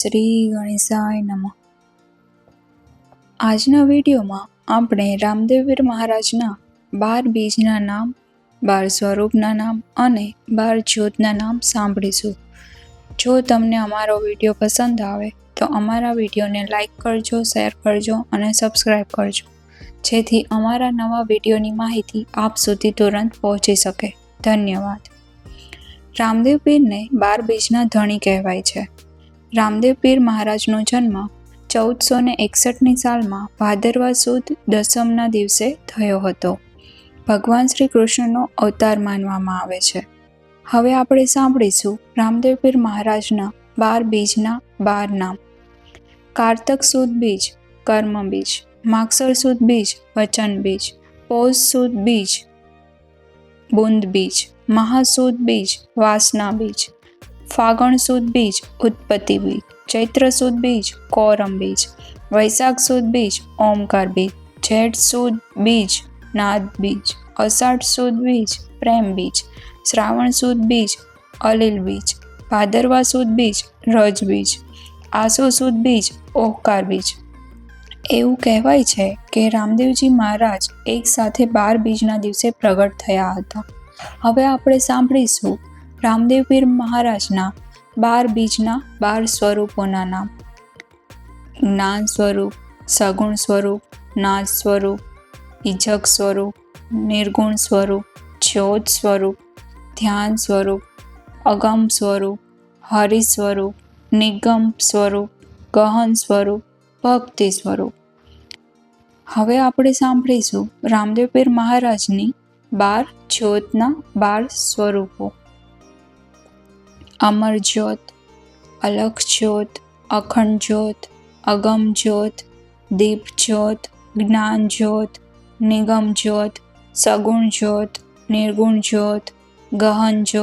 શ્રી ગણેશાય નમઃ. આજના વિડીયોમાં આપણે રામદેવવીર મહારાજના બાર બીજના નામ, બાર સ્વરૂપના નામ અને બાર જ્યોતના નામ સાંભળીશું. જો તમને અમારો વીડિયો પસંદ આવે, તો અમારા વિડીયોને લાઇક કરજો, શેર કરજો અને સબસ્ક્રાઈબ કરજો. જેથી અમારા નવા વિડીયોની માહિતી આપ સુધી તુરંત પહોંચી શકે. ધન્યવાદ. રામદેવ પીરને બાર બીજના ધણી કહેવાય છે. રામદેવ પીર મહારાજનો જન્મ ચૌદસો ને એકસઠની સાલમાં ભાદરવા સુદ દસમના દિવસે થયો હતો. ભગવાન શ્રી કૃષ્ણનો અવતાર માનવામાં આવે છે. હવે આપણે સાંભળીશું રામદેવ પીર મહારાજના બાર બીજના બાર નામ. કારતક સુદ બીજ, કર્મ બીજ, માગસર સુદ બીજ, વચન બીજ પોષ સુદ બીજ, બુંદ બીજ મહાસુદ બીજ, વાસના બીજ ફાગણ સુદ બીજ, ઉત્પત્તિ બીજ, ચૈત્ર સુદ બીજ, કોરમ બીજ, વૈશાખ સુદ બીજ, ઓમકાર બીજ, જેઠ સુદ બીજ, નાદ બીજ, અષાઢ સુદ બીજ, પ્રેમ બીજ, શ્રાવણ સુદ બીજ, અલિલ બીજ, ભાદરવા સુદ બીજ, રજ બીજ, આસો સુદ બીજ, ઓહકાર બીજ. એવું કહેવાય છે કે રામદેવજી મહારાજ એક સાથે બાર બીજના દિવસે પ્રગટ થયા હતા. હવે આપણે સાંભળીશું રામદેવ પીર મહારાજના બાર બીજના બાર સ્વરૂપોના નામ. જ્ઞાન સ્વરૂપ, સગુણ સ્વરૂપ, નાદ સ્વરૂપ ઇજક સ્વરૂપ, નિર્ગુણ સ્વરૂપ, જ્યોત સ્વરૂપ, ધ્યાન સ્વરૂપ, અગમ સ્વરૂપ, હરિ સ્વરૂપ, નિગમ સ્વરૂપ, ગહન સ્વરૂપ, ભક્તિ સ્વરૂપ. હવે આપણે સાંભળીશું રામદેવ પીર મહારાજની બાર જ્યોતના બાર સ્વરૂપો. અમર જ્યોત અલખ જ્યોત અખંડ જ્યોત અગમ જ્યોત દીપ જ્યોત જ્ઞાન જ્યોત નિગમ જ્યોત સગુણ જ્યોત નિર્ગુણ જ્યોત ગહન જ્યોત